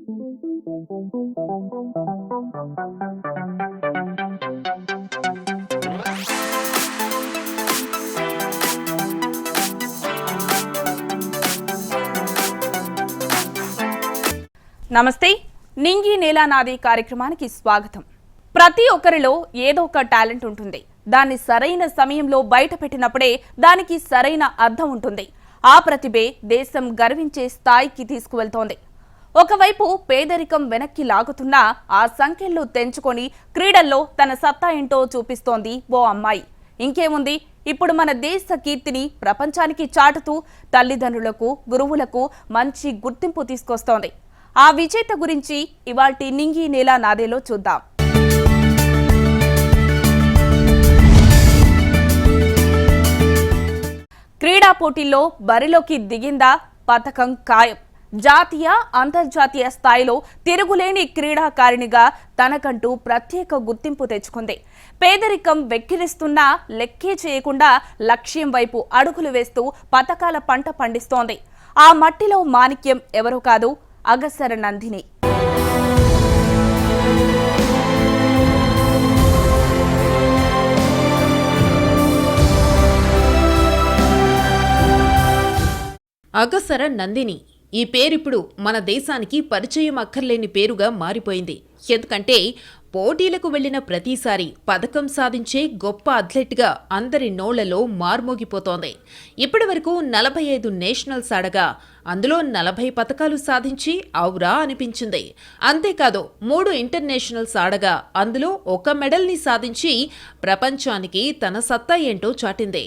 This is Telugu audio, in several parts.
నమస్తే నింగి నేలా నాది కార్యక్రమానికి స్వాగతం. ప్రతి ఒక్కరిలో ఏదో ఒక టాలెంట్ ఉంటుంది. దాన్ని సరైన సమయంలో బయట పెట్టినప్పుడే దానికి సరైన అర్థం ఉంటుంది. ఆ ప్రతిభే దేశం గర్వించే స్థాయికి తీసుకువెళ్తోంది. ఒకవైపు పేదరికం వెనక్కి లాగుతున్నా ఆ సంఖ్యలు తెంచుకొని క్రీడల్లో తన సత్తా ఏంటో చూపిస్తోంది ఓ అమ్మాయి. ఇంకేముంది? ఇప్పుడు మన దేశ కీర్తిని ప్రపంచానికి చాటుతూ తల్లిదండ్రులకు గురువులకు మంచి గుర్తింపు తీసుకొస్తోంది. ఆ విజేత గురించి ఇవాల్టి నింగి నేల నాదేలో చూద్దాం. క్రీడా పోటీల్లో బరిలోకి దిగిందా పథకం ఖాయం? జాతీయ అంతర్జాతీయ స్థాయిలో తిరుగులేని క్రీడాకారిణిగా తనకంటూ ప్రత్యేక గుర్తింపు తెచ్చుకుంది. పేదరికం వెక్కిరిస్తున్నా లెక్కే చేయకుండా లక్ష్యం వైపు అడుగులు వేస్తూ పథకాల పంట పండిస్తోంది. ఆ మట్టిలో మాణిక్యం ఎవరో కాదు అగసర నందిని. అగసర నందిని ఈ పేరిప్పుడు మన దేశానికి పరిచయం అక్కర్లేని పేరుగా మారిపోయింది. ఎందుకంటే పోటీలకు వెళ్ళిన ప్రతిసారి పథకం సాధించే గొప్ప అథ్లెట్గా అందరి నోళ్ళలో మార్మోగిపోతోంది. ఇప్పటి వరకు నలభై ఐదు నేషనల్స్ ఆడగా అందులో నలభై పథకాలు సాధించి ఔరా అనిపించింది. అంతేకాదు మూడు ఇంటర్నేషనల్స్ ఆడగా అందులో ఒక మెడల్ని సాధించి ప్రపంచానికి తన సత్తా ఏంటో చాటింది.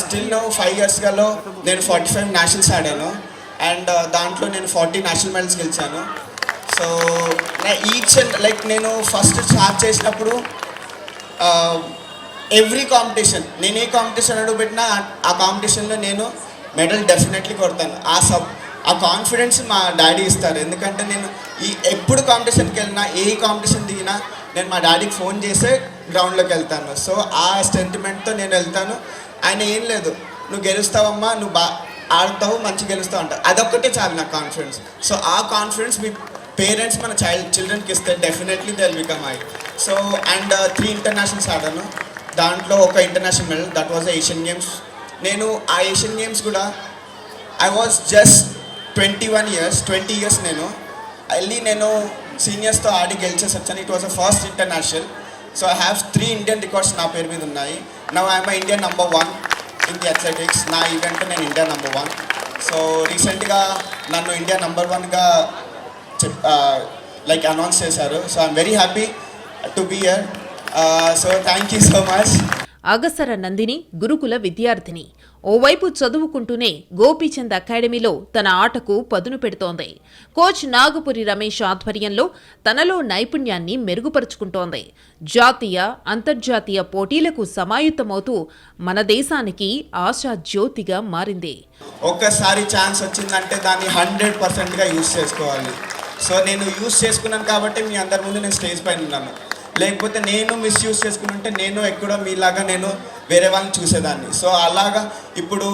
స్టిల్ నో ఫైవ్ ఇయర్స్గాలో నేను ఫార్టీ ఫైవ్ నేషనల్స్ ఆడాను. అండ్ uh, దాంట్లో నేను ఫార్టీ నేషనల్ మెడల్స్ గెలిచాను. సో ఈచ్ అండ్ లైక్ నేను ఫస్ట్ స్టార్ట్ చేసినప్పుడు uh, ఎవ్రీ కాంపిటీషన్ నేను ఏ కాంపిటీషన్ అడుగు పెట్టినా ఆ కాంపిటీషన్లో నేను మెడల్ డెఫినెట్లీ కొడతాను. ఆ సబ్ ఆ కాన్ఫిడెన్స్ మా డాడీ ఇస్తారు. ఎందుకంటే నేను ఈ ఎప్పుడు కాంపిటీషన్కి వెళ్ళినా ఏ కాంపిటీషన్ దిగినా నేను మా డాడీకి ఫోన్ చేసే గ్రౌండ్లోకి వెళ్తాను. సో ఆ సెంటిమెంట్తో నేను వెళ్తాను. ఆయన ఏం లేదు నువ్వు గెలుస్తావమ్మా నువ్వు బా ఆడతావు మంచి గెలుస్తావు అంట. అదొక్కటే చాలు నాకు కాన్ఫిడెన్స్ సో ఆ కాన్ఫిడెన్స్ మీ పేరెంట్స్ మన చైల్డ్ చిల్డ్రన్కి ఇస్తే definitely they'll become I so and three internationals ఆడాను. దాంట్లో ఒక international medal that was Asian games నేను ఆ ఏషియన్ గేమ్స్ కూడా I was just twenty one years twenty years నేను. వెళ్ళి నేను సీనియర్స్తో ఆడి గెలిచేసి వచ్చాను it was a first international so I have three Indian records నా పేరు మీద ఉన్నాయి. Now I'm Indian number one in the athletics నా ఈవెంట్ నేను ఇండియా నంబర్ వన్ సో రీసెంట్గా నన్ను ఇండియా నెంబర్ వన్గా చెప్ లైక్ అనౌన్స్ చేశారు. So I'm very happy to be year so thank you so much Agasara Nandini గురుకుల విద్యార్థిని. ఓవైపు చదువుకుంటూనే గోపీచంద్ అకాడమీలో తన ఆటకు పదును పెడుతోంది. కోచ్ నాగపురి రమేష్ ఆధ్వర్యంలో తనలో నైపుణ్యాన్ని మెరుగుపరుచుకుంటోంది. జాతీయ అంతర్జాతీయ పోటీలకు సమాయుత్తమవుతూ మన దేశానికి ఆశా జ్యోతిగా మారింది. ఒక్కసారి ఛాన్స్ వచ్చిందంటే దాన్ని హండ్రెడ్ పర్సెంట్గా యూస్ చేసుకోవాలి. సో నేను యూస్ చేసుకున్నాను కాబట్టి మీ అందరి ముందు నేను స్టేజ్ పైన ఉన్నాను. లేకపోతే నేను మిస్యూజ్ చేసుకుంటుంటే నేను ఎక్కడో మీలాగా నేను వేరే వాళ్ళని చూసేదాన్ని. సో అలాగా ఇప్పుడు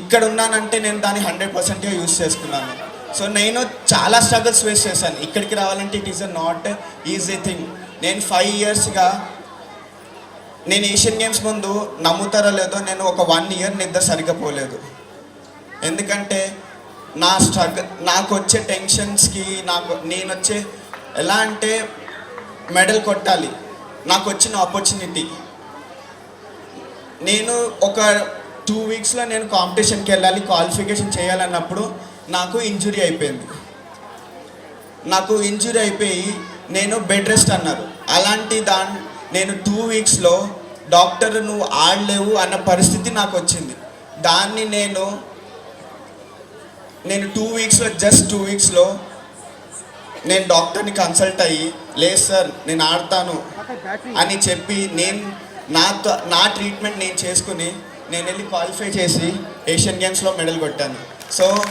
ఇక్కడ ఉన్నానంటే నేను దాన్ని హండ్రెడ్ పర్సెంట్గా యూస్ చేసుకున్నాను. సో నేను చాలా స్ట్రగుల్స్ ఫేస్ చేశాను. ఇక్కడికి రావాలంటే it is a not easy thing నేను ఫైవ్ ఇయర్స్గా నేను ఏషియన్ గేమ్స్ ముందు నమ్ముతారో లేదో నేను ఒక వన్ ఇయర్ నిద్ర సరిగ్గా పోలేదు. ఎందుకంటే నా స్ట్రగల్ నాకు వచ్చే టెన్షన్స్కి నాకు నేను వచ్చే ఎలా అంటే మెడల్ కొట్టాలి. నాకు వచ్చిన ఆపర్చునిటీ నేను ఒక టూ వీక్స్లో నేను కాంపిటీషన్కి వెళ్ళాలి క్వాలిఫికేషన్ చేయాలన్నప్పుడు నాకు ఇంజురీ అయిపోయింది. నాకు ఇంజురీ అయిపోయి నేను బెడ్ రెస్ట్ అన్నారు. అలాంటి దాని నేను టూ వీక్స్లో డాక్టర్ నువ్వు ఆడలేవు అన్న పరిస్థితి నాకు వచ్చింది. దాన్ని నేను నేను టూ వీక్స్లో జస్ట్ టూ వీక్స్లో నేను డాక్టర్ని కన్సల్ట్ అయ్యి లేదు సార్ నేను ఆడతాను అని చెప్పి నేను నా త- నా ట్రీట్మెంట్ నేను చేసుకుని నేను వెళ్ళి క్వాలిఫై చేసి ఏషియన్ గేమ్స్లో మెడల్ కొట్టాను. సో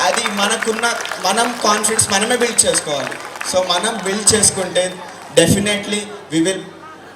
అది మనకున్న మనం కాన్ఫిడెన్స్ మనమే బిల్డ్ చేసుకోవాలి. సో మనం బిల్డ్ చేసుకుంటే definitely we will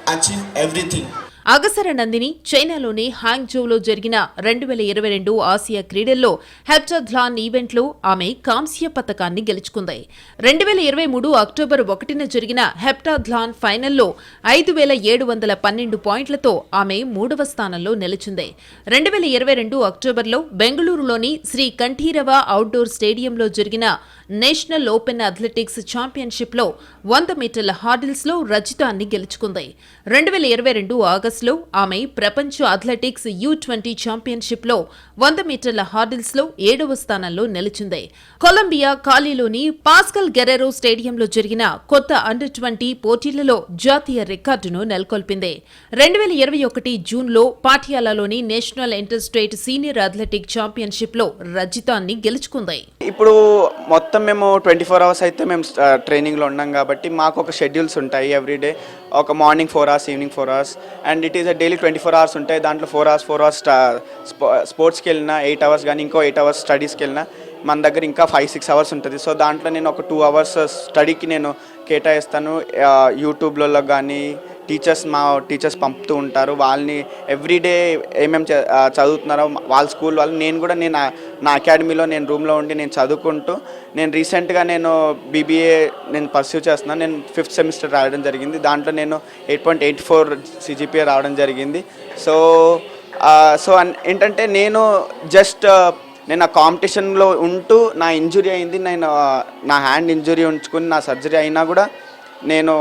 achieve everything Agasara Nandini చైనాలోని హాంగ్జోలో జరిగిన రెండు వేల ఇరవై రెండు ఆసియా క్రీడల్లో హెప్టాథ్లాన్ ఈవెంట్లో ఆమె కాంస్య పతకాన్ని గెలుచుకుంది. రెండు వేల ఇరవై మూడు అక్టోబర్ ఒకటిన జరిగిన హెప్టాథ్లాన్ ఫైనల్లో ఐదు వేల ఏడు వందల పన్నెండు పాయింట్లతో ఆమె మూడవ స్థానంలో నిలిచింది. రెండు వేల ఇరవై రెండు అక్టోబర్లో బెంగళూరులోని శ్రీ కంఠీరవ అవుట్డోర్ స్టేడియంలో జరిగిన నేషనల్ ఓపెన్ అథ్లెటిక్స్ ఛాంపియన్షిప్లో వంద మీటర్ల హార్డిల్స్లో రజితాన్ని గెలుచుకుంది. రెండు వేల ఇరవై రెండు ఆగస్టులో ఆమె ప్రపంచ అథ్లెటిక్స్ యూ ట్వంటీ ఛాంపియన్షిప్లో వంద మీటర్ల హార్డిల్స్లో ఏడవ స్థానంలో నిలిచింది. కొలంబియా కాలీలోని పాస్కల్ గెరెరో స్టేడియంలో జరిగిన కొత్త అండర్ ట్వంటీ పోటీలలో జాతీయ రికార్డును నెలకొల్పింది. రెండు వేల ఇరవై ఒకటి జూన్లో పాటియాలాలోని national inter state senior athletic ఛాంపియన్షిప్లో రజితాన్ని గెలుచుకుంది. ఇప్పుడు మొత్తం మేము ట్వంటీ ఫోర్ అవర్స్ అయితే మేము ట్రైనింగ్లో ఉన్నాం కాబట్టి మాకు ఒక షెడ్యూల్స్ ఉంటాయి ఎవ్రీడే ఒక morning four hours evening four hours and it is a daily twenty four hours ఉంటాయి దాంట్లో ఫోర్ అవర్స్ ఫోర్ అవర్స్ స్పోర్ట్స్కి వెళ్ళినా ఎయిట్ అవర్స్ కానీ ఇంకో ఎయిట్ అవర్స్ స్టడీస్కి వెళ్ళినా మన దగ్గర ఇంకా ఫైవ్ సిక్స్ అవర్స్ ఉంటుంది. సో దాంట్లో నేను ఒక టూ అవర్స్ స్టడీకి నేను కేటాయిస్తాను. యూట్యూబ్లలో కానీ టీచర్స్ మా టీచర్స్ పంపుతూ ఉంటారు. వాళ్ళని ఎవ్రీడే ఏమేమి చ- చదువుతున్నారో వాళ్ళ స్కూల్ వాళ్ళు నేను కూడా నేను నా అకాడమీలో నేను రూమ్లో ఉండి నేను చదువుకుంటూ నేను రీసెంట్గా నేను బీబీఏ నేను పర్సూ చేస్తున్నాను నేను ఫిఫ్త్ సెమిస్టర్ రాయడం జరిగింది. దాంట్లో నేను eight point eight four CGPA రావడం జరిగింది. సో సో ఏంటంటే నేను జస్ట్ నేను ఆ కాంపిటీషన్లో ఉంటూ నా ఇంజురీ అయింది. నేను నా హ్యాండ్ ఇంజురీ ఉంచుకుని నా సర్జరీ అయినా కూడా నేను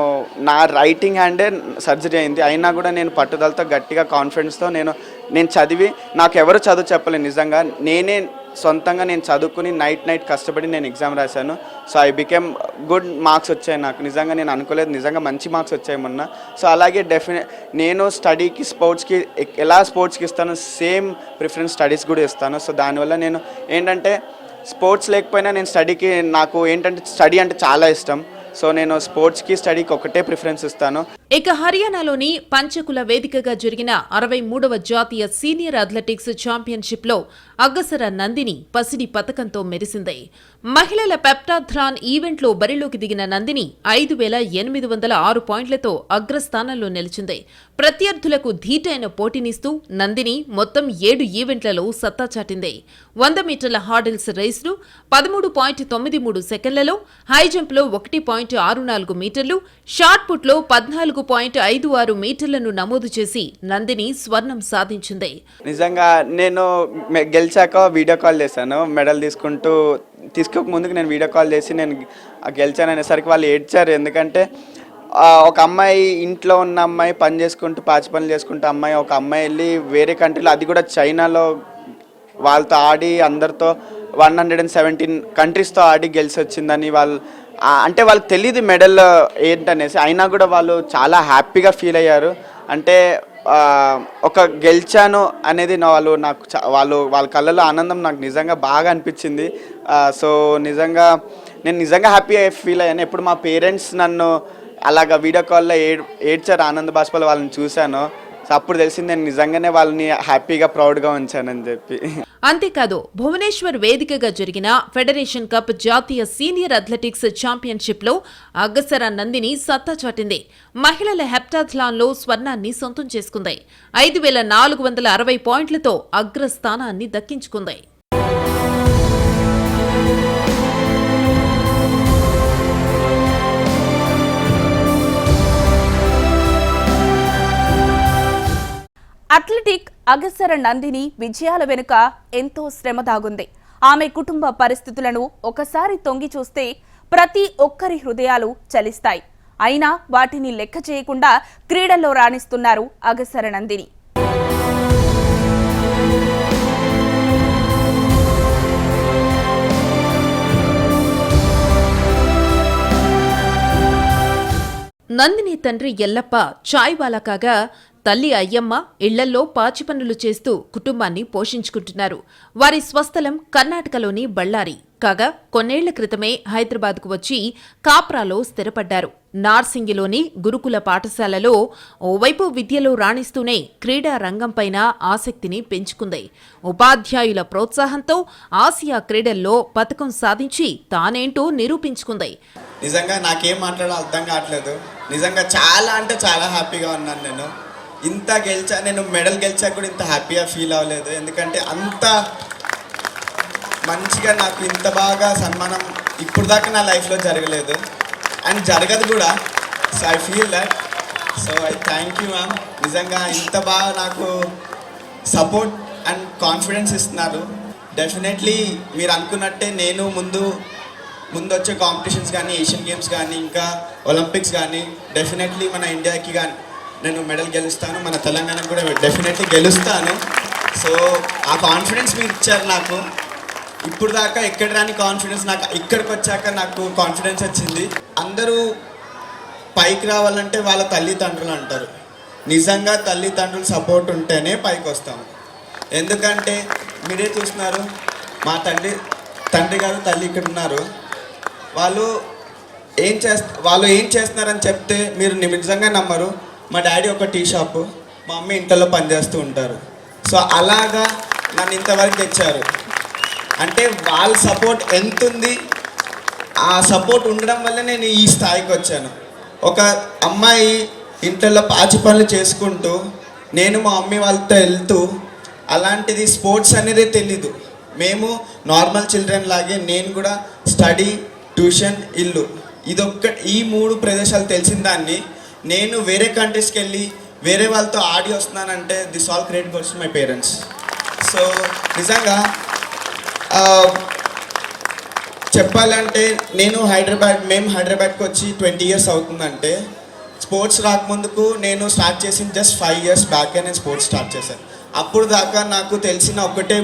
నా రైటింగ్ హ్యాండే సర్జరీ అయింది. అయినా కూడా నేను పట్టుదలతో గట్టిగా కాన్ఫిడెన్స్తో నేను నేను చదివి నాకు ఎవరు చదువు చెప్పలేదు నిజంగా. నేనే సొంతంగా నేను చదువుకుని నైట్ నైట్ కష్టపడి నేను ఎగ్జామ్ రాశాను. So I became good marks వచ్చాయి నాకు. నిజంగా నేను అనుకోలేదు. నిజంగా మంచి మార్క్స్ వచ్చాయి మొన్న. సో అలాగే డెఫినెట్ నేను స్టడీకి స్పోర్ట్స్కి ఎలా స్పోర్ట్స్కి ఇస్తాను సేమ్ ప్రిఫరెన్స్ స్టడీస్ కూడా ఇస్తాను. సో దానివల్ల నేను ఏంటంటే స్పోర్ట్స్ లేకపోయినా నేను స్టడీకి నాకు ఏంటంటే స్టడీ అంటే చాలా ఇష్టం. సో నేను స్పోర్ట్స్కి స్టడీకి ఒకటే ప్రిఫరెన్స్ ఇస్తాను. ఇక హర్యానాలోని పంచకుల వేదికగా జరిగిన అరవై మూడవ జాతీయ సీనియర్ అథ్లెటిక్స్ ఛాంపియన్షిప్లో అగ్గసర నందిని పసిడి పతకంతో మెరిసింది. మహిళల పెప్టాథ్రాన్ ఈవెంట్లో బరిలోకి దిగిన నందిని ఐదు వేల ఎనిమిది వందల ఆరు పాయింట్లతో అగ్రస్థానంలో నిలిచింది. ప్రత్యర్థులకు ధీటైన పోటీనిస్తూ నందిని మొత్తం ఏడు ఈవెంట్లలో సత్తా చాటింది. వంద మీటర్ల హార్డిల్స్ రేసును పదమూడు పాయింట్ తొమ్మిది మూడు సెకండ్లలో హై జంప్లో ఒకటి పాయింట్ ఆరు నాలుగు మీటర్లు షార్ట్ పుట్లో పద్నాలుగు పాయింట్ ఐదు ఆరు మీటర్లను నమోదు చేసి నందిని స్వర్ణం సాధించింది. నిజంగా నేను గెలిచాక వీడియో కాల్ చేశాను. మెడల్ తీసుకుంటూ తీసుకోక ముందుకు నేను వీడియో కాల్ చేసి నేను గెలిచాను అనేసరికి వాళ్ళు ఏడ్చారు. ఎందుకంటే ఒక అమ్మాయి ఇంట్లో ఉన్న అమ్మాయి పని చేసుకుంటూ పాచి పనులు చేసుకుంటూ అమ్మాయి ఒక అమ్మాయి వెళ్ళి వేరే కంట్రీలో అది కూడా చైనాలో వాళ్ళతో ఆడి అందరితో వన్ హండ్రెడ్ అండ్ సెవెంటీన్ కంట్రీస్తో ఆడి గెలిచి వచ్చిందని వాళ్ళు అంటే వాళ్ళకి తెలియదు మెడల్ ఏంటనేసి. అయినా కూడా వాళ్ళు చాలా హ్యాపీగా ఫీల్ అయ్యారు. అంటే ఒక గెలిచాను అనేది నా వాళ్ళు నాకు వాళ్ళు వాళ్ళ కళ్ళలో ఆనందం నాకు నిజంగా బాగా అనిపించింది. సో నిజంగా నేను నిజంగా హ్యాపీ ఫీల్ అయ్యాను. ఎప్పుడు మా పేరెంట్స్ నన్ను అలాగ వీడియో కాల్లో ఏడ్ ఏడ్చారు ఆనంద బాష్పాలు వాళ్ళని చూశాను. సో అప్పుడు తెలిసింది నేను నిజంగానే వాళ్ళని హ్యాపీగా ప్రౌడ్గా ఉంచానని చెప్పి. అంతేకాదు భువనేశ్వర్ వేదికగా జరిగిన ఫెడరేషన్ కప్ జాతీయ సీనియర్ అథ్లెటిక్స్ ఛాంపియన్షిప్లో అగ్గసర నందిని సత్తా చాటింది. మహిళల హెప్టాథ్లాన్లో స్వర్ణాన్ని సొంతం చేసుకుంది. ఐదు వేల నాలుగు వందల అరవై పాయింట్లతో అగ్రస్థానాన్ని దక్కించుకుంది. అథ్లెటిక్ అగసర నందిని విజయాల వెనుక ఎంతో శ్రమ దాగుంది. ఆమె కుటుంబ పరిస్థితులను ఒకసారి తొంగి చూస్తే ప్రతి ఒక్కరి హృదయాలు చలిస్తాయి. అయినా వాటిని లెక్క చేయకుండా క్రీడల్లో రాణిస్తున్నారు అగసర నందిని. నందిని తండ్రి ఎల్లప్ప చాయ్వాలా కాగా తల్లి అయ్యమ్మ ఇళ్ళల్లో పాచి పనులు చేస్తూ కుటుంబాన్ని పోషించుకుంటున్నారు. వారి స్వస్థలం కర్ణాటకలోని బళ్ళారి. కాగా కొన్నేళ్ళ క్రితమే హైదరాబాద్కు వచ్చి కాప్రాలో స్థిరపడ్డారు. నార్సింగిలోని గురుకుల పాఠశాలలో ఓవైపు విద్యలో రాణిస్తూనే క్రీడా రంగంపైన ఆసక్తిని పెంచుకుంది. ఉపాధ్యాయుల ప్రోత్సాహంతో ఆసియా క్రీడల్లో పథకం సాధించి తానేంటో నిరూపించుకుంది. నిజంగా నాకేం మాట్లాడాలో అర్థం కావట్లేదు. నిజంగా చాలా అంటే చాలా హ్యాపీగా ఉన్నాను నేను. ఇంత గెలిచా నేను మెడల్ గెలిచా కూడా ఇంత హ్యాపీగా ఫీల్ అవ్వలేదు. ఎందుకంటే అంత మంచిగా నాకు ఇంత బాగా సన్మానం ఇప్పుడు దాకా నా లైఫ్లో జరగలేదు. అండ్ జరగదు కూడా. So I feel that so I thank you ma'am నిజంగా ఇంత బాగా నాకు సపోర్ట్ అండ్ కాన్ఫిడెన్స్ ఇస్తున్నారు. డెఫినెట్లీ మీరు అనుకున్నట్టే నేను ముందు ముందు వచ్చే కాంపిటీషన్స్ కానీ ఏషియన్ గేమ్స్ కానీ ఇంకా ఒలింపిక్స్ కానీ డెఫినెట్లీ మన ఇండియాకి కానీ నేను మెడల్ గెలుస్తాను మన తెలంగాణకు కూడా డెఫినెట్లీ గెలుస్తాను. సో ఆ కాన్ఫిడెన్స్ మీరు ఇచ్చారు నాకు. ఇప్పుడు దాకా ఎక్కడ రాని కాన్ఫిడెన్స్ నాకు ఇక్కడికి వచ్చాక నాకు కాన్ఫిడెన్స్ వచ్చింది. అందరూ పైకి రావాలంటే వాళ్ళ తల్లిదండ్రులు అంటారు. నిజంగా తల్లిదండ్రులు సపోర్ట్ ఉంటేనే పైకి వస్తాము. ఎందుకంటే మీరే చూస్తున్నారు మా తండ్రి తండ్రి గారు తల్లి ఇక్కడ ఉన్నారు. వాళ్ళు ఏం చేస్త వాళ్ళు ఏం చేస్తున్నారని చెప్తే మీరు నిజంగా నమ్మరు. మా డాడీ ఒక టీ షాపు మా అమ్మ ఇంట్లో పనిచేస్తూ ఉంటారు. సో అలాగా నన్ను ఇంతవరకు తెచ్చారు. అంటే వాళ్ళ సపోర్ట్ ఎంత ఉంది ఆ సపోర్ట్ ఉండడం వల్ల నేను ఈ స్థాయికి వచ్చాను. ఒక అమ్మాయి ఇంట్లో పాచి పనులు చేసుకుంటూ నేను మా మమ్మీ వాళ్ళతో వెళ్తూ అలాంటిది స్పోర్ట్స్ అనేది తెలీదు. మేము నార్మల్ చిల్డ్రన్ లాగే నేను కూడా స్టడీ ట్యూషన్ ఇల్లు. ఇదొక్క ఈ మూడు ప్రదేశాలు తెలిసిన దాన్ని నేను వేరే కంట్రీస్కి వెళ్ళి వేరే వాళ్ళతో ఆడి వస్తున్నానంటే this all create goals my parents so నిజంగా చెప్పాలంటే నేను హైదరాబాద్ మేము హైదరాబాద్కి వచ్చి ట్వంటీ ఇయర్స్ అవుతుందంటే స్పోర్ట్స్ రాకముందుకు నేను స్టార్ట్ చేసిన జస్ట్ ఫైవ్ ఇయర్స్ బ్యాకే నేను స్పోర్ట్స్ స్టార్ట్ చేశాను. అప్పుడు దాకా నాకు తెలిసిన ఒకటే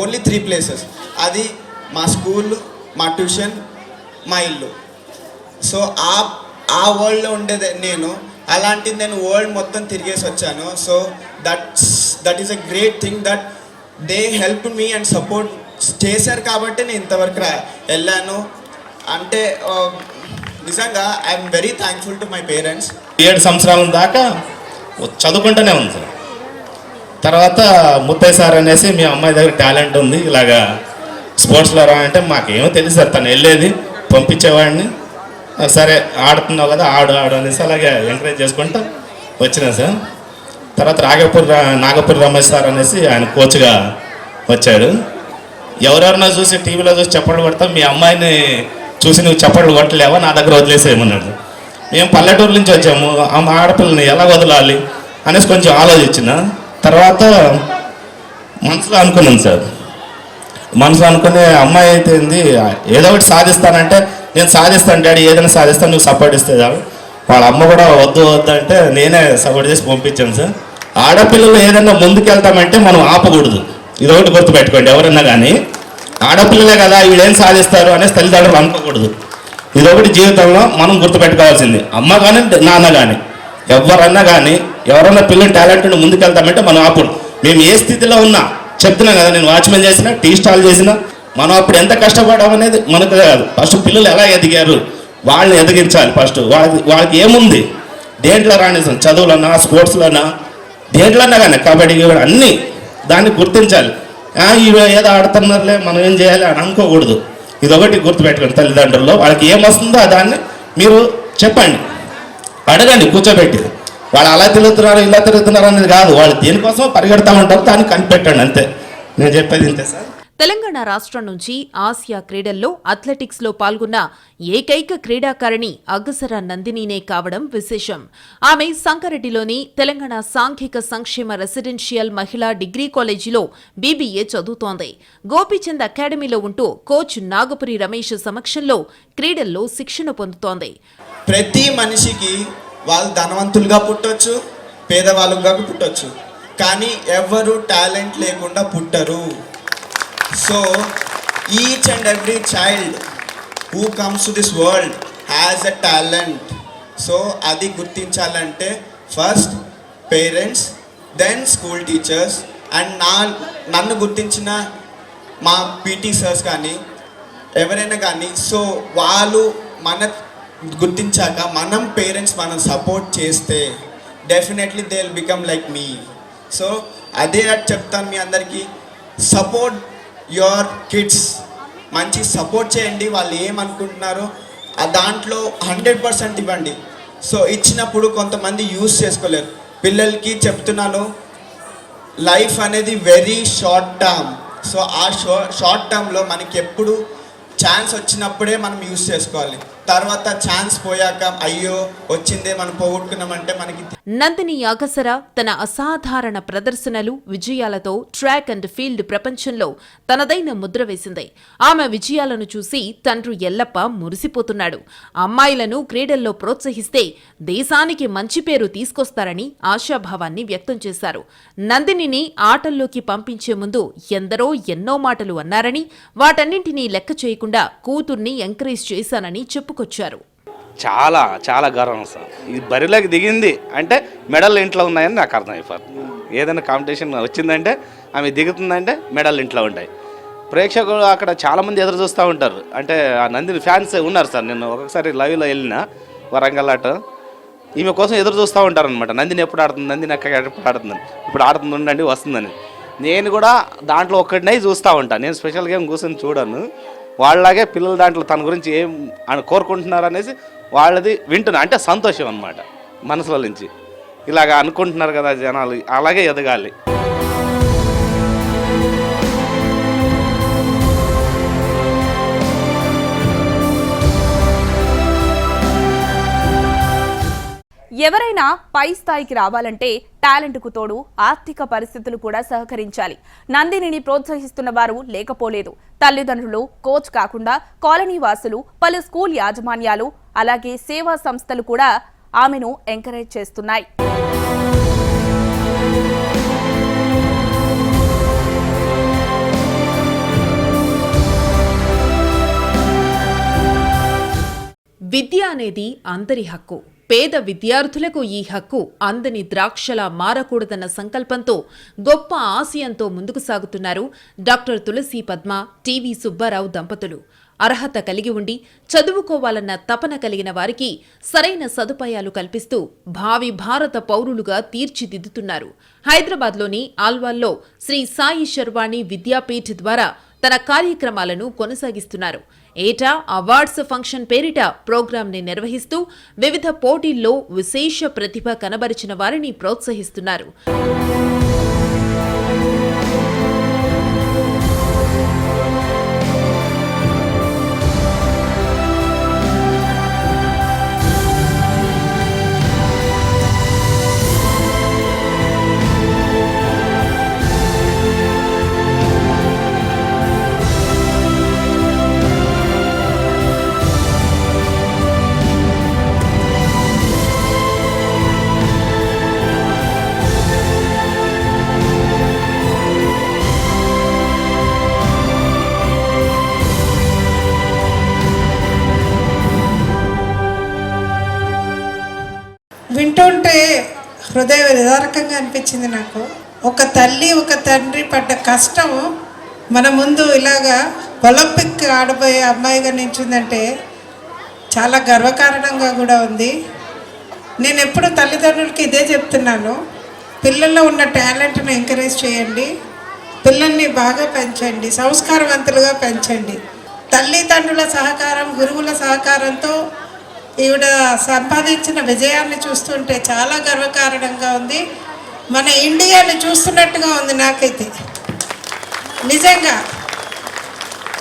ఓన్లీ త్రీ ప్లేసెస్ అది మా స్కూల్ మా ట్యూషన్ మా ఇల్లు. సో ఆ ఆ వరల్డ్లో ఉండేది నేను. అలాంటిది నేను వరల్డ్ మొత్తం తిరిగేసి వచ్చాను. So that's that is a great thing that they help me and support చేశారు కాబట్టి నేను ఇంతవరకు రా వెళ్ళాను. అంటే నిజంగా I'm very thankful to my parents ఏడు సంవత్సరాల దాకా చదువుకుంటూనే ఉంది సార్. తర్వాత ముత్తయ్య సార్ అనేసి మీ అమ్మాయి దగ్గర టాలెంట్ ఉంది. ఇలాగా స్పోర్ట్స్లో రా అంటే మాకేమో తెలుసు సార్ తను వెళ్ళేది పంపించేవాడిని. సరే ఆడుతున్నావు కదా ఆడు ఆడు అనేసి అలాగే ఎంకరేజ్ చేసుకుంటూ వచ్చినా సార్. తర్వాత రాగపూర్ రా- నాగపూర్ రమేష్ సార్ అనేసి ఆయన కోచ్గా వచ్చాడు. ఎవరెవరినో చూసి టీవీలో చూసి చప్పట్లు కొడతాం మీ అమ్మాయిని చూసి నువ్వు చప్పట్లు కొట్టలేవా నా దగ్గర వదిలేసేయమన్నాడు. మేము పల్లెటూరు నుంచి వచ్చాము ఆ ఆడపిల్లని ఎలా వదలాలి అనేసి కొంచెం ఆలోచించిన. తర్వాత మనసులో అనుకున్నాను సార్. మనసులో అనుకునే అమ్మాయి అయితే ఏదో ఒకటి సాధిస్తానంటే నేను సాధిస్తాను డాడీ ఏదైనా సాధిస్తాను నువ్వు సపోర్ట్ ఇస్తే చాలు. వాళ్ళ అమ్మ కూడా వద్దు వద్దు అంటే నేనే సపోర్ట్ చేసి పంపించాను సార్. ఆడపిల్లలు ఏదైనా ముందుకెళ్తామంటే మనం ఆపకూడదు. ఇది ఒకటి గుర్తుపెట్టుకోండి ఎవరన్నా కానీ. ఆడపిల్లలే కదా వీళ్ళేం సాధిస్తారు అనేసి తల్లిదండ్రులు అనుకోకూడదు. ఇది ఒకటి జీవితంలో మనం గుర్తుపెట్టుకోవాల్సింది. అమ్మ కానీ నాన్న కానీ ఎవరన్నా కానీ ఎవరన్నా పిల్లలు టాలెంట్ ముందుకెళ్తామంటే మనం ఆపడు మేము ఏ స్థితిలో ఉన్నా చెప్తున్నాం కదా నేను వాచ్మెన్ చేసిన టీ స్టాల్ చేసిన మనం అప్పుడు ఎంత కష్టపడడం అనేది మనకు కాదు. ఫస్ట్ పిల్లలు ఎలా ఎదిగారు? వాళ్ళని ఎదిగించాలి ఫస్ట్. వాళ్ళకి వాళ్ళకి ఏముంది? దేంట్లో రాణిస్తాం చదువులన్నా స్పోర్ట్స్లోనా దేంట్లోనా కానీ కబడ్డీ అన్నీ దాన్ని గుర్తించాలి. ఇవి ఏదో ఆడుతున్నారులే మనం ఏం చేయాలి అని అనుకోకూడదు. ఇది ఒకటి గుర్తుపెట్టుకోండి తల్లిదండ్రులు వాళ్ళకి ఏమొస్తుందో దాన్ని మీరు చెప్పండి. అడగండి కూర్చోబెట్టి. వాళ్ళు అలా తిరుగుతున్నారు ఇలా తిరుగుతున్నారు అనేది కాదు. వాళ్ళు దేనికోసం పరిగెడతా ఉంటారు దాన్ని కనిపెట్టండి అంతే. నేను చెప్పేది ఇంతే సార్. తెలంగాణ రాష్ట్రం నుంచి ఆసియా క్రీడల్లో అథ్లెటిక్స్లో పాల్గొన్న ఏకైక క్రీడాకారిణి అగ్గసర నందినినే కావడం విశేషం. ఆమె సంగారెడ్డిలోని తెలంగాణ సాంఘిక సంక్షేమ రెసిడెన్షియల్ మహిళా డిగ్రీ కాలేజీలో బీబీఏ చదువుతోంది. గోపీచంద్ అకాడమీలో ఉంటూ కోచ్ నాగపురి రమేష్ సమక్షంలో క్రీడల్లో శిక్షణ పొందుతోంది. ప్రతి మనిషికి వాళ్ళు ధనవంతులుగా పుట్టొచ్చు పేదవాళ్ళుగా పుట్టొచ్చు. కానీ ఎవరు టాలెంట్ లేకుండా పుట్టరు. So each and every child who comes to this world has a talent so అది గుర్తించాలంటే first parents then school teachers and నా నన్ను గుర్తించిన మా పీటీ సార్స్ కానీ ఎవరైనా కానీ సో వాళ్ళు మన గుర్తించాక మనం పేరెంట్స్ మనం సపోర్ట్ చేస్తే definitely they will become like me so అదే చెప్తాను మీ అందరికీ సపోర్ట్ యువర్ కిడ్స్ మంచి సపోర్ట్ చేయండి వాళ్ళు ఏమనుకుంటున్నారో ఆ దాంట్లో హండ్రెడ్ పర్సెంట్ ఇవ్వండి. సో ఇచ్చినప్పుడు కొంతమంది యూస్ చేసుకోలేరు. పిల్లలకి చెప్తున్నాను లైఫ్ అనేది వెరీ షార్ట్ టర్మ్ సో ఆ షో షార్ట్ టర్మ్లో మనకి ఎప్పుడు ఛాన్స్ వచ్చినప్పుడే మనం యూస్ చేసుకోవాలి. తర్వాత ఛాన్స్ పోయాక అయ్యో వచ్చిందే మనం పోగొట్టుకున్నామంటే మనకి నందిని యాగసర తన అసాధారణ ప్రదర్శనలు విజయాలతో ట్రాక్ అండ్ ఫీల్డ్ ప్రపంచంలో తనదైన ముద్ర వేసింది. ఆమె విజయాలను చూసి తండ్రి ఎల్లప్ప మురిసిపోతున్నాడు. అమ్మాయిలను క్రీడల్లో ప్రోత్సహిస్తే దేశానికి మంచి పేరు తీసుకొస్తారని ఆశాభావాన్ని వ్యక్తం చేశారు. నందినిని ఆటల్లోకి పంపించే ముందు ఎందరో ఎన్నో మాటలు అన్నారని వాటన్నింటినీ లెక్క చేయకుండా కూతుర్ని ఎంకరేజ్ చేశానని చెప్పుకొచ్చారు చాలా చాలా గర్వం సార్. ఇది బరిలోకి దిగింది అంటే మెడల్ ఇంట్లో ఉన్నాయని నాకు అర్థం అయిపోతుంది ఏదైనా కాంపిటీషన్ వచ్చిందంటే ఆమె దిగుతుందంటే మెడల్ ఇంట్లో ఉంటాయి. ప్రేక్షకులు అక్కడ చాలామంది ఎదురు చూస్తూ ఉంటారు. అంటే ఆ నందిని ఫ్యాన్స్ ఉన్నారు సార్. నేను ఒకసారి లైవ్లో వెళ్ళిన వరంగల్ ఆట ఈమె కోసం ఎదురు చూస్తూ ఉంటారు అనమాట నందిని ఎప్పుడు ఆడుతుంది? నందిని అక్క ఎప్పుడు ఆడుతుందని. ఇప్పుడు ఆడుతుంది ఉండండి వస్తుందని. నేను కూడా దాంట్లో ఒక్కడినై చూస్తూ ఉంటాను నేను స్పెషల్ గేమ్ కూర్చొని చూడను. వాళ్ళలాగే పిల్లల దాంట్లో తన గురించి ఏం అని కోరుకుంటున్నారు అనేసి వాళ్ళది వింటున్నా. అంటే సంతోషం అనమాట మనసులో నుంచి. ఇలాగ అనుకుంటున్నారు కదా జనాలు అలాగే ఎదగాలి. ఎవరైనా పై స్థాయికి రావాలంటే టాలెంట్కు తోడు ఆర్థిక పరిస్థితులు కూడా సహకరించాలి. నందినిని ప్రోత్సహిస్తున్న వారు లేకపోలేదు. తల్లిదండ్రులు కోచ్ కాకుండా కాలనీ వాసులు పలు స్కూల్ యాజమాన్యాలు అలాగే సేవా సంస్థలు కూడా ఆమెను ఎంకరేజ్ చేస్తున్నాయి. విద్య అనేది అందరి హక్కు. పేద విద్యార్థులకు ఈ హక్కు అందని ద్రాక్షలా మారకూడదన్న సంకల్పంతో గొప్ప ఆశయంతో ముందుకు సాగుతున్నారు డాక్టర్ తులసి పద్మ టీవీ సుబ్బారావు దంపతులు. అర్హత కలిగి ఉండి చదువుకోవాలన్న తపన కలిగిన వారికి సరైన సదుపాయాలు కల్పిస్తూ భావి భారత పౌరులుగా తీర్చిదిద్దుతున్నారు. హైదరాబాద్లోని ఆల్వాల్లో శ్రీ సాయి శర్వాణి విద్యాపీఠ్ ద్వారా తన కార్యక్రమాలను కొనసాగిస్తున్నారు. ఏటా అవార్డ్స్ ఫంక్షన్ పేరిట ప్రోగ్రాంని నిర్వహిస్తూ వివిధ పోటీల్లో విశేష ప్రతిభ కనబరిచిన వారిని ప్రోత్సహిస్తున్నారు. హృదయ విదారకంగా అనిపించింది నాకు. ఒక తల్లి ఒక తండ్రి పడ్డ కష్టం మన ముందు ఇలాగా ఒలింపిక్ ఆడబోయే అమ్మాయిగా నించుందంటే చాలా గర్వకారణంగా కూడా ఉంది. నేను ఎప్పుడు తల్లిదండ్రులకి ఇదే చెప్తున్నాను. పిల్లల్లో ఉన్న టాలెంట్ను ఎంకరేజ్ చేయండి. పిల్లల్ని బాగా పెంచండి. సంస్కారవంతులుగా పెంచండి. తల్లిదండ్రుల సహకారం గురువుల సహకారంతో ఈవిడ సంపాదించిన విజయాన్ని చూస్తుంటే చాలా గర్వకారణంగా ఉంది. మన ఇండియాని చూస్తున్నట్టుగా ఉంది నాకైతే. నిజంగా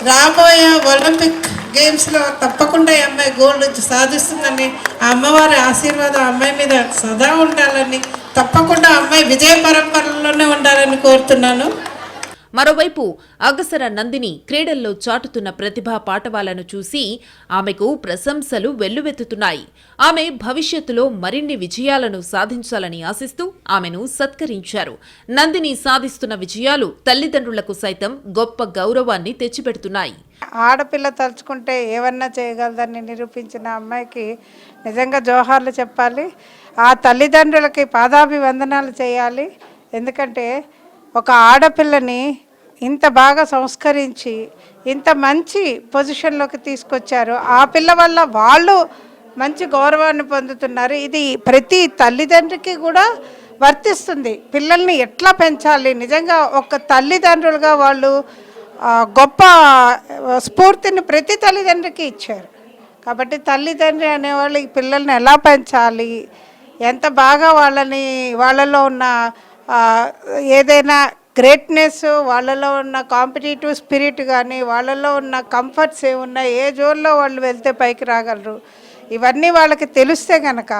రాబోయే ఒలింపిక్ గేమ్స్లో తప్పకుండా ఈ అమ్మాయి గోల్డ్ సాధిస్తుందని ఆ అమ్మవారి ఆశీర్వాదం ఆ అమ్మాయి మీద సదా ఉండాలని తప్పకుండా అమ్మాయి విజయ పరంపరలోనే ఉండాలని కోరుతున్నాను. మరోవైపు అగసర నందిని క్రీడల్లో చాటుతున్న ప్రతిభా పాటవాలను చూసి ఆమెకు ప్రశంసలు వెల్లువెత్తుతున్నాయి. ఆమె భవిష్యత్తులో మరిన్ని విజయాలను సాధించాలని ఆశిస్తూ ఆమెను సత్కరించారు. నందిని సాధిస్తున్న విజయాలు తల్లిదండ్రులకు సైతం గొప్ప గౌరవాన్ని తెచ్చిపెడుతున్నాయి. ఆడపిల్ల తలుచుకుంటే ఏమన్నా చేయగలదని నిరూపించిన అమ్మాయికి నిజంగా జోహార్లు చెప్పాలి. ఆ తల్లిదండ్రులకి పాదాభివందనాలు చేయాలి. ఎందుకంటే ఒక ఆడపిల్లని ఇంత బాగా సంస్కరించి ఇంత మంచి పొజిషన్లోకి తీసుకొచ్చారు. ఆ పిల్ల వల్ల వాళ్ళు మంచి గౌరవాన్ని పొందుతున్నారు. ఇది ప్రతి తల్లిదండ్రికి కూడా వర్తిస్తుంది. పిల్లల్ని ఎట్లా పెంచాలి? నిజంగా ఒక తల్లిదండ్రులుగా వాళ్ళు గొప్ప స్ఫూర్తిని ప్రతి తల్లిదండ్రికి ఇచ్చారు. కాబట్టి తల్లిదండ్రి అనేవాళ్ళు ఈ పిల్లల్ని ఎలా పెంచాలి? ఎంత బాగా వాళ్ళని వాళ్ళలో ఉన్న ఏదైనా గ్రేట్నెస్ వాళ్ళలో ఉన్న కాంపిటేటివ్ స్పిరిట్ కానీ వాళ్ళలో ఉన్న కంఫర్ట్స్ ఏమున్నా ఏ జోన్లో వాళ్ళు వెళ్తే పైకి రాగలరు? ఇవన్నీ వాళ్ళకి తెలిస్తే కనుక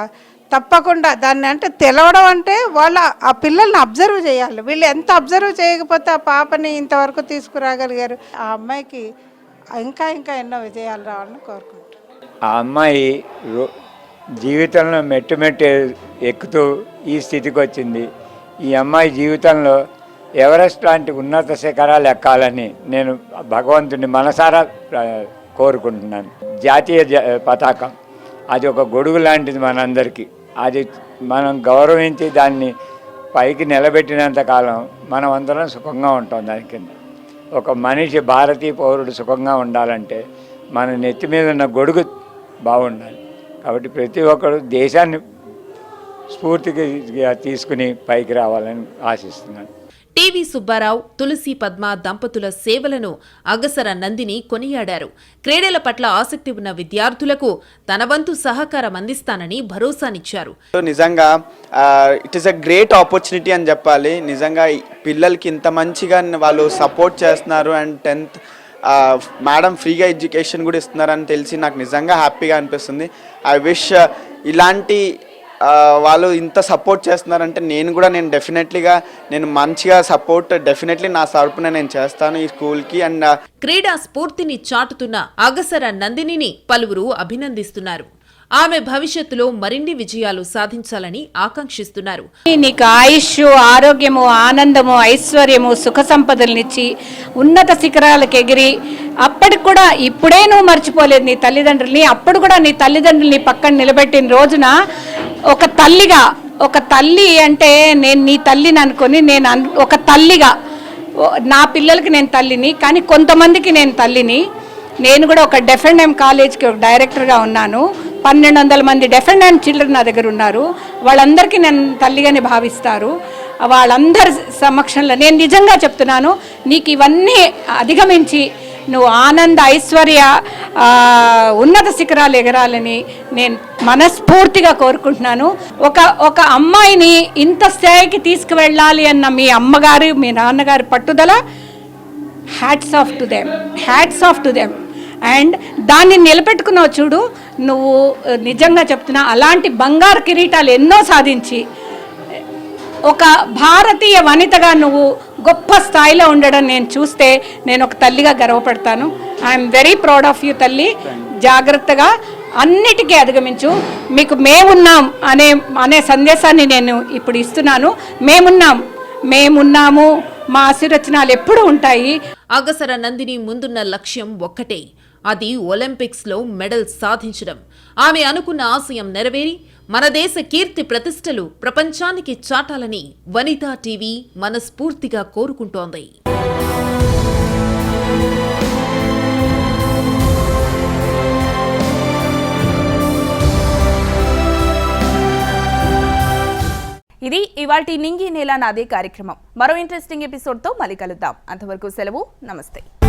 తప్పకుండా దాన్ని అంటే తెలవడం అంటే వాళ్ళ ఆ పిల్లల్ని అబ్జర్వ్ చేయాలి. వీళ్ళు ఎంత అబ్జర్వ్ చేయకపోతే ఆ పాపని ఇంతవరకు తీసుకురాగలిగారు? ఆ అమ్మాయికి ఇంకా ఇంకా ఎన్నో విజయాలు రావాలని కోరుకుంటున్నాను. ఆ అమ్మాయి జీవితంలో మెట్టు మెట్టు ఎక్కుతూ ఈ స్థితికి వచ్చింది. ఈ అమ్మాయి జీవితంలో ఎవరెస్ట్ లాంటి ఉన్నత శిఖరాలు ఎక్కాలని నేను భగవంతుని మనసారా కోరుకుంటున్నాను. జాతీయ పతాకం. అది ఒక గొడుగు లాంటిది మనందరికీ. అది మనం గౌరవించి దాన్ని పైకి నిలబెట్టినంత కాలం మనం అందరం సుఖంగా ఉంటాం దాని కింద. ఒక మనిషి భారతీయ పౌరుడు సుఖంగా ఉండాలంటే మన నెత్తి మీద ఉన్న గొడుగు బాగుండాలి. కాబట్టి ప్రతి ఒక్కరు దేశాన్ని స్ఫూర్తిగా తీసుకుని పైకి రావాలని ఆశిస్తున్నాను. టీవీ సుబ్బారావు తులసి పద్మ దంపతుల సేవలను అగసర నందిని కొనియాడారు. క్రీడల పట్ల ఆసక్తి ఉన్న విద్యార్థులకు తన వంతు సహకారం అందిస్తానని భరోసానిచ్చారు. సో నిజంగా it is a great opportunity అని చెప్పాలి. నిజంగా పిల్లలకి ఇంత మంచిగా వాళ్ళు సపోర్ట్ చేస్తున్నారు అండ్ టెన్త్ మేడం ఫ్రీగా ఎడ్యుకేషన్ కూడా ఇస్తున్నారని తెలిసి నాకు నిజంగా హ్యాపీగా అనిపిస్తుంది. ఐ విష్ ఇలాంటి వాళ్ళు ఇంత సపోర్ట్ చేస్తున్నారంటే నేను కూడా నేను డెఫినెట్లీగా నేను మంచిగా సపోర్ట్ డెఫినెట్లీ నా తరపున నేను చేస్తాను ఈ స్కూల్కి అండ్ క్రీడా స్ఫూర్తిని చాటుతున్న అగసర నందినిని పలువురు అభినందిస్తున్నారు. ఆమె భవిష్యత్తులో మరిన్ని విజయాలు సాధించాలని ఆకాంక్షిస్తున్నారు. నీకు ఆయుష్ ఆరోగ్యము ఆనందము ఐశ్వర్యము సుఖ సంపదలనిచ్చి ఉన్నత శిఖరాలకు ఎగిరి అప్పటికి కూడా ఇప్పుడే నువ్వు మర్చిపోలేదు నీ తల్లిదండ్రుల్ని అప్పుడు కూడా నీ తల్లిదండ్రుల్ని పక్కన నిలబెట్టిన రోజున ఒక తల్లిగా ఒక తల్లి అంటే నేను నీ తల్లిని అనుకొని నేను అన్- ఒక తల్లిగా నా పిల్లలకి నేను తల్లిని కానీ కొంతమందికి నేను తల్లిని. నేను కూడా ఒక డెఫెండెమ్ కాలేజ్కి ఒక డైరెక్టర్గా ఉన్నాను. పన్నెండు వందల మంది డెఫెండెంట్ చిల్డ్రన్ నా దగ్గర ఉన్నారు. వాళ్ళందరికీ నేను తల్లిగానే భావిస్తారు. వాళ్ళందరి సమక్షంలో నేను నిజంగా చెప్తున్నాను నీకు ఇవన్నీ అధిగమించి నువ్వు ఆనంద ఐశ్వర్య ఉన్నత శిఖరాలు ఎగరాలని నేను మనస్ఫూర్తిగా కోరుకుంటున్నాను. ఒక ఒక అమ్మాయిని ఇంత స్థాయికి తీసుకువెళ్ళాలి అన్న మీ అమ్మగారు మీ నాన్నగారి పట్టుదల hats off to them hats off to them and దాన్ని నిలబెట్టుకున్నావు చూడు నువ్వు నిజంగా చెప్తున్నా అలాంటి బంగారు కిరీటాలు ఎన్నో సాధించి ఒక భారతీయ వనితగా నువ్వు గొప్ప స్థాయిలో ఉండడం నేను చూస్తే నేను ఒక తల్లిగా గర్వపడతాను. I'm very proud of you తల్లి. జాగ్రత్తగా అన్నిటికీ అధిగమించు. మీకు మేమున్నాం అనే అనే సందేశాన్ని నేను ఇప్పుడు ఇస్తున్నాను. మేమున్నాం మేమున్నాము. మా ఆశీర్వచనాలు ఎప్పుడూ ఉంటాయి. అగసర నందిని ముందున్న లక్ష్యం ఒక్కటే. అది ఒలింపిక్స్లో మెడల్ సాధించడం. ఆమె అనుకున్న ఆశయం నెరవేరి మన దేశ కీర్తి ప్రతిష్టలు ప్రపంచానికి చాటాలని వనితా టీవీ మనస్ఫూర్తిగా కోరుకుంటోంది. ఇది ఇవాల్టి నింగి నేల నాదే కార్యక్రమం. మరో ఇంట్రెస్టింగ్ ఎపిసోడ్తో మళ్ళీ కలుద్దాం. అంతవరకు సెలవు. నమస్తే.